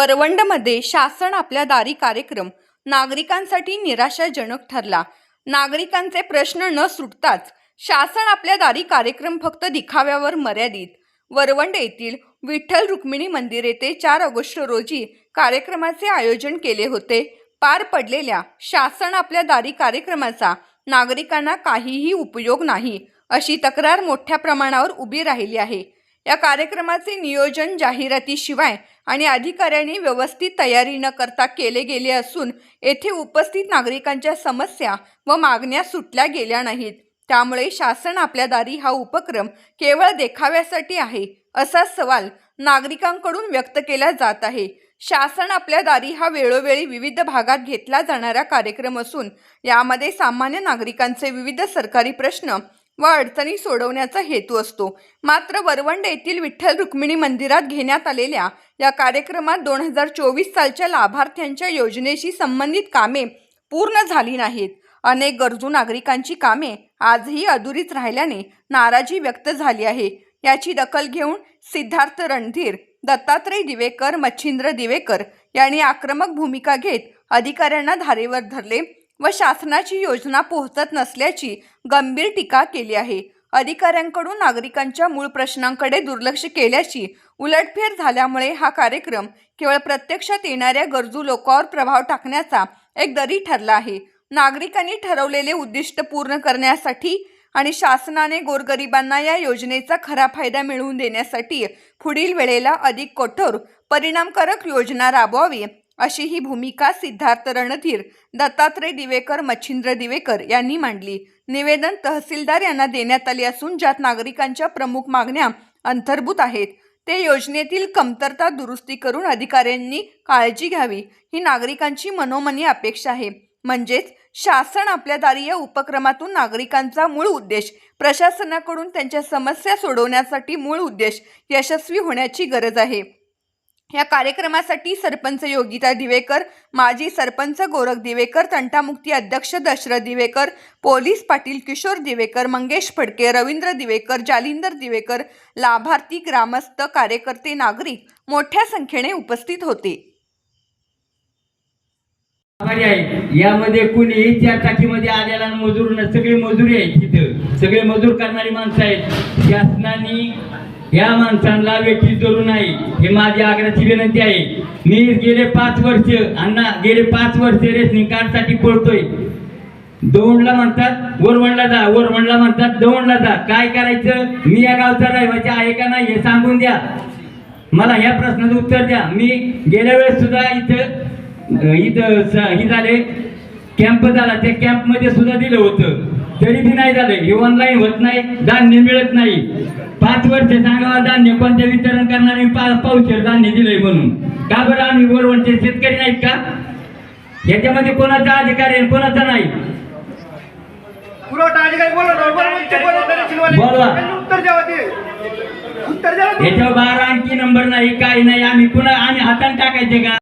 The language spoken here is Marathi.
वरवंडमध्ये शासन आपल्या दारी कार्यक्रम नागरिकांसाठी निराशाजनक ठरला. नागरिकांचे प्रश्न न सुटताच शासन आपल्या दारी कार्यक्रम फक्त दिखाव्यावर मर्यादित. वरवंड येथील विठ्ठल रुक्मिणी मंदिर येथे चार ऑगस्ट रोजी कार्यक्रमाचे आयोजन केले होते. पार पडलेल्या शासन आपल्या दारी कार्यक्रमाचा नागरिकांना काहीही उपयोग नाही अशी तक्रार मोठ्या प्रमाणावर उभी राहिली आहे. या कार्यक्रमाचे नियोजन जाहिरातीशिवाय आणि अधिकाऱ्यांनी व्यवस्थित तयारी न करता केले गेले असून येथे उपस्थित नागरिकांच्या समस्या व मागण्या सुटल्या गेल्या नाहीत. त्यामुळे शासन आपल्या दारी हा उपक्रम केवळ देखाव्यासाठी आहे असा सवाल नागरिकांकडून व्यक्त केला जात आहे. शासन आपल्या दारी हा वेळोवेळी विविध भागात घेतला जाणारा कार्यक्रम असून यामध्ये सामान्य नागरिकांचे विविध सरकारी प्रश्न व अडचणी सोडवण्याचा हेतू असतो. मात्र वरवंड येथील विठ्ठल रुक्मिणी मंदिरात घेण्यात आलेल्या या कार्यक्रमात दोन हजार चोवीस सालच्या लाभार्थ्यांच्या योजनेशी संबंधित कामे पूर्ण झाली नाहीत. अनेक गरजू नागरिकांची कामे आजही अधुरीच राहिल्याने नाराजी व्यक्त झाली आहे. याची दखल घेऊन सिद्धार्थ रणधीर दत्तात्रय दिवेकर मच्छिंद्र दिवेकर यांनी आक्रमक भूमिका घेत अधिकाऱ्यांना धारेवर धरले. व शासनाची योजना पोहोचत नसल्याची गंभीर टीका केली आहे. अधिकाऱ्यांकडून नागरिकांच्या मूळ प्रश्नांकडे दुर्लक्ष केल्याची उलटफेर झाल्यामुळे हा कार्यक्रम केवळ प्रत्यक्षात येणाऱ्या गरजू लोकांवर प्रभाव टाकण्याचा एक दरी ठरला आहे. नागरिकांनी ठरवलेले उद्दिष्ट पूर्ण करण्यासाठी आणि शासनाने गोरगरिबांना या योजनेचा खरा फायदा मिळवून देण्यासाठी पुढील वेळेला अधिक कठोर परिणामकारक योजना राबवावी अशी ही भूमिका सिद्धार्थ रणधीर दत्तात्रय दिवेकर मच्छिंद्र दिवेकर यांनी मांडली. निवेदन तहसीलदार यांना देण्यात आले असून ज्यात नागरिकांच्या प्रमुख मागण्या अंतर्भूत आहेत. ते योजनेतील कमतरता दुरुस्ती करून अधिकाऱ्यांनी काळजी घ्यावी ही नागरिकांची मनोमनी अपेक्षा आहे. म्हणजेच शासन आपल्या दारी या उपक्रमातून नागरिकांचा मूळ उद्देश प्रशासनाकडून त्यांच्या समस्या सोडवण्यासाठी मूळ उद्देश यशस्वी होण्याची गरज आहे. या कार्यक्रमासाठी सरपंच योगिता दिवेकर माजी सरपंच गोरख दिवेकर तंटामुक्ती अध्यक्ष दशरथ दिवेकर पोलीस पाटील किशोर दिवेकर मंगेश फडके रवींद्र दिवेकर जालिंदर दिवेकर लाभार्थी ग्रामस्थ कार्यकर्ते नागरिक मोठ्या संख्येने उपस्थित होते. यामध्ये कुणी त्या टाकीमध्ये आलेला मजूर सगळे मजुरी आहेत तिथं सगळे मजूर करणारी माणसं आहेत. शासनाने या माणसांना व्यक्ती धरू नाही. हे माझी आग्रहाची विनंती आहे. मी गेले पाच वर्ष अण्णा गेले पाच वर्ष रेशनिंग कार्डसाठी पळतोय. दौंडला म्हणतात वरवणला जा वरवणला म्हणतात दौंडला जा. काय करायचं? मी या गावचा रहिवासी आहे का नाही हे सांगून द्या. मला ह्या प्रश्नाचं उत्तर द्या. मी गेल्या वेळेस सुद्धा इथं इथं स- हे झाले. कॅम्प झाला. त्या कॅम्पमध्ये सुद्धा दिलं होतं. तरी बी नाही झालं. हे ऑनलाईन होत नाही धान्य मिळत नाही. पाच वर्ष सांगावं धान्य कोणत्या वितरण करणारे पावशेर धान्य दिलंय म्हणून. का बरं आम्ही वरवणचे शेतकरी नाहीत का? याच्यामध्ये कोणाचा अधिकार आहे कोणाचा नाही? ते ते. याच्यावर बारा अंकी नंबर नाही काही नाही. आम्ही पुन्हा आम्ही हाताने टाकायचे का?